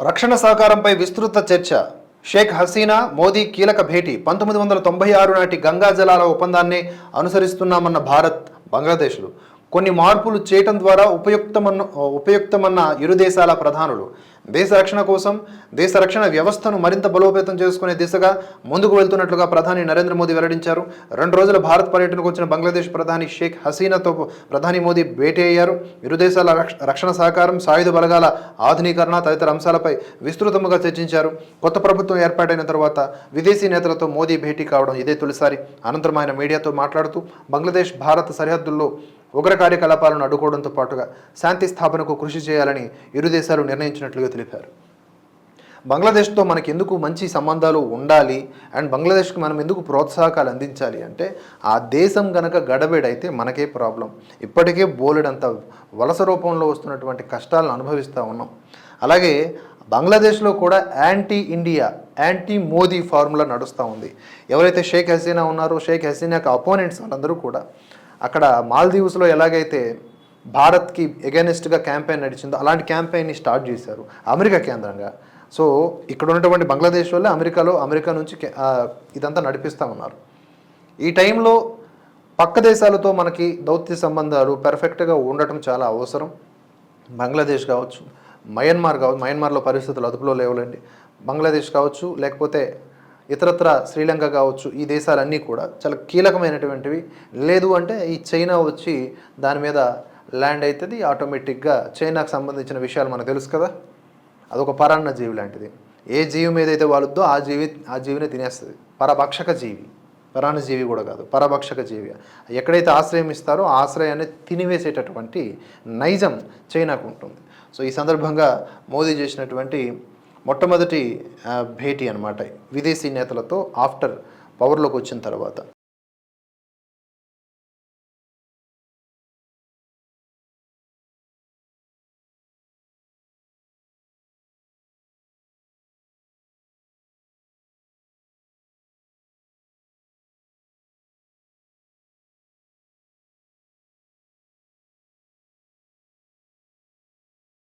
రక్షణ సహకారంపై విస్తృత చర్చ. షేక్ హసీనా మోదీ కీలక భేటీ. పంతొమ్మిది వందల తొంభై ఆరు నాటి గంగా జలాల ఒప్పందాన్ని అనుసరిస్తున్నామన్న భారత్ బంగ్లాదేశ్లు. కొన్ని మార్పులు చేయటం ద్వారా ఉపయుక్తమన్న ఉపయుక్తమన్న ఇరు దేశాల ప్రధానులు. దేశ రక్షణ కోసం దేశ రక్షణ వ్యవస్థను మరింత బలోపేతం చేసుకునే దిశగా ముందుకు వెళ్తున్నట్లుగా ప్రధాని నరేంద్ర మోదీ వెల్లడించారు. రెండు రోజుల భారత్ పర్యటనకు వచ్చిన బంగ్లాదేశ్ ప్రధాని షేక్ హసీనాతో ప్రధాని మోదీ భేటీ అయ్యారు. ఇరు దేశాల రక్షణ సహకారం సాయుధ బలగాల ఆధునీకరణ తదితర అంశాలపై విస్తృతంగా చర్చించారు. కొత్త ప్రభుత్వం ఏర్పాటైన తర్వాత విదేశీ నేతలతో మోదీ భేటీ కావడం ఇదే తొలిసారి. అనంతరం ఆయన మీడియాతో మాట్లాడుతూ బంగ్లాదేశ్ భారత్ సరిహద్దుల్లో ఉగ్ర కార్యకలాపాలను అడ్డుకోవడంతో పాటుగా శాంతి స్థాపనకు కృషి చేయాలని ఇరు దేశాలు నిర్ణయించినట్లుగా తెలిపారు. బంగ్లాదేశ్తో మనకి ఎందుకు మంచి సంబంధాలు ఉండాలి? అండ్ బంగ్లాదేశ్కి మనం ఎందుకు ప్రోత్సాహకాలు అందించాలి అంటే ఆ దేశం గనక గడబిడైతే మనకే ప్రాబ్లం. ఇప్పటికే బోలెడంత వలస రూపంలో వస్తున్నటువంటి కష్టాలను అనుభవిస్తూ ఉన్నాం. అలాగే బంగ్లాదేశ్లో కూడా anti India anti Modi formula నడుస్తూ ఉంది. ఎవరైతే షేక్ హసీనా ఉన్నారో షేక్ హసీనాకి అపోనెంట్స్ వాళ్ళందరూ కూడా అక్కడ మాల్దీవ్స్లో ఎలాగైతే భారత్కి ఎగెనిస్ట్గా క్యాంపెయిన్ నడిచిందో అలాంటి క్యాంపెయిన్ని స్టార్ట్ చేశారు అమెరికా కేంద్రంగా. సో ఇక్కడ ఉన్నటువంటి బంగ్లాదేశ్ వల్లే అమెరికాలో అమెరికా నుంచి ఇదంతా నడిపిస్తూ ఉన్నారు. ఈ టైంలో పక్క దేశాలతో మనకి దౌత్య సంబంధాలు పెర్ఫెక్ట్గా ఉండటం చాలా అవసరం. బంగ్లాదేశ్ కావచ్చు మయన్మార్ కావచ్చు మయన్మార్లో పరిస్థితులు అదుపులో లేవులేండి. బంగ్లాదేశ్ కావచ్చు లేకపోతే ఇతరత్ర శ్రీలంక కావచ్చు ఈ దేశాలన్నీ కూడా చాలా కీలకమైనటువంటివి. లేదు అంటే ఈ చైనా వచ్చి దాని మీద ల్యాండ్ అవుతుంది ఆటోమేటిక్గా చైనాకు సంబంధించిన విషయాలు మనకు తెలుసు కదా. అదొక పరాన్న జీవి లాంటిది. ఏ జీవి మీద అయితే వాలుద్దో ఆ జీవి ఆ జీవిని తినేస్తుంది. పరభక్షక జీవి. పరాన్న జీవి కూడా కాదు పరభక్షక జీవి. ఎక్కడైతే ఆశ్రయం ఇస్తారో ఆ ఆశ్రయాన్ని తినివేసేటటువంటి నైజం చైనాకు ఉంటుంది. సో ఈ సందర్భంగా మోదీ చేసినటువంటి మొట్టమొదటి భేటీ అనమాట విదేశీ నేతలతో ఆఫ్టర్ పవర్లోకి వచ్చిన తర్వాత.